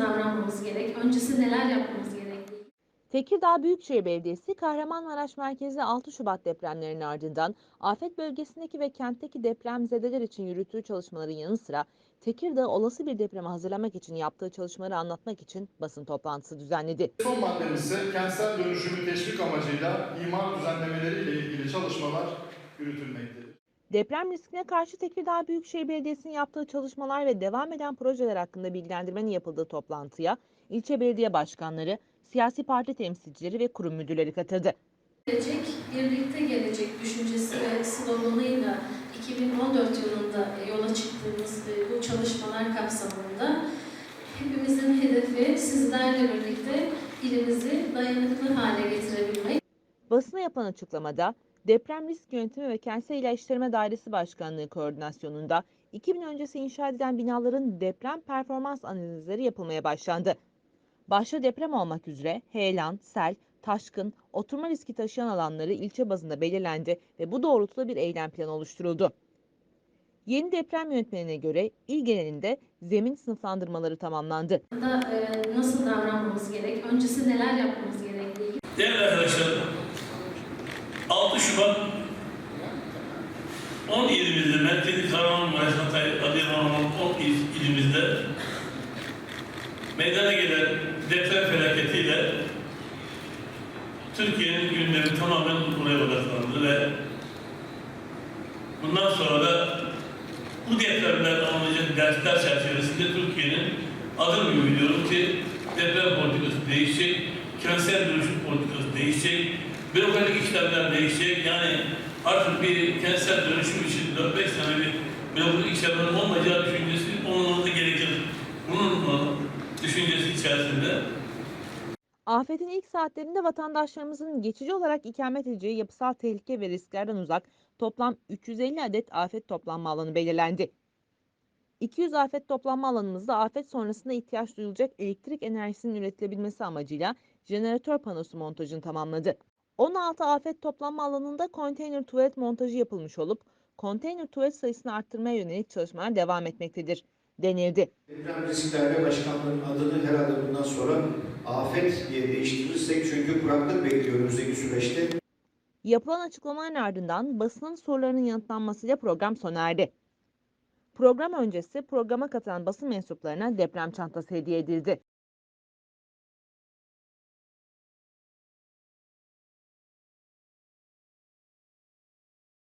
davranmamız gerek? Öncesi neler yapmamız gerektiği Tekirdağ Büyükşehir Belediyesi Kahramanmaraş merkezli 6 Şubat depremlerinin ardından afet bölgesindeki ve kentteki depremzedeler için yürüttüğü çalışmaların yanı sıra Tekirdağ olası bir depreme hazırlamak için yaptığı çalışmaları anlatmak için basın toplantısı düzenledi. Son maddemiz ise kentsel dönüşümü teşvik amacıyla imar düzenlemeleriyle ilgili çalışmalar yürütülmektedir. Deprem riskine karşı Tekirdağ Büyükşehir Belediyesi'nin yaptığı çalışmalar ve devam eden projeler hakkında bilgilendirmenin yapıldığı toplantıya ilçe belediye başkanları, siyasi parti temsilcileri ve kurum müdürleri katıldı. gelecek, birlikte gelecek düşüncesi ve sloganıyla 2014 yılında yola çıktığımız e, bu çalışmalar kapsamında hepimizin hedefi sizlerle birlikte ilimizi dayanıklı hale getirebilmek. Basına yapılan açıklamada Deprem Risk Yönetimi ve Kentsel İlaçlarma Dairesi Başkanlığı koordinasyonunda 2000 öncesi inşa edilen binaların deprem performans analizleri yapılmaya başlandı. Başta deprem olmak üzere heyelan, sel, taşkın, oturma riski taşıyan alanları ilçe bazında belirlendi ve bu doğrultuda bir eylem planı oluşturuldu. Yeni deprem yönetmenine göre il genelinde zemin sınıflandırmaları tamamlandı. Da, e, nasıl davranmamız gerek? Öncesi neler yapmamız gerektiği Değerli arkadaşlar, 6 Şubat 10 ilimizde, merkezi Kahramanmaraş, Hatay, Adıyaman olan 10 il- ilimizde meydana gelen deprem felaketiyle Türkiye'nin gündemi tamamen buraya odaklandı ve bundan sonra da bu depremden alınacak dersler çerçevesinde Türkiye'nin adım gibi biliyorum ki deprem politikası değişecek, kentsel dönüşüm politikası değişecek, bürokratik işlemler değişecek. Yani artık bir kentsel dönüşüm için 4-5 sene bir bürokratik işlemlerin olmayacağı düşüncesi olmaması gerekir. Bunun düşüncesi içerisinde Afetin ilk saatlerinde vatandaşlarımızın geçici olarak ikamet edeceği yapısal tehlike ve risklerden uzak toplam 350 adet afet toplanma alanı belirlendi. 200 afet toplanma alanımızda afet sonrasında ihtiyaç duyulacak elektrik enerjisinin üretilebilmesi amacıyla jeneratör panosu montajını tamamladı. 16 afet toplanma alanında konteyner tuvalet montajı yapılmış olup konteyner tuvalet sayısını arttırmaya yönelik çalışmalar devam etmektedir denildi. Deprem Risk Daire Başkanlığı'nın adını herhalde bundan sonra afet diye değiştirirsek çünkü kuraklık bekliyor önümüzdeki süreçte. Yapılan açıklamaların ardından basının sorularının yanıtlanmasıyla program sona erdi. Program öncesi programa katılan basın mensuplarına deprem çantası hediye edildi.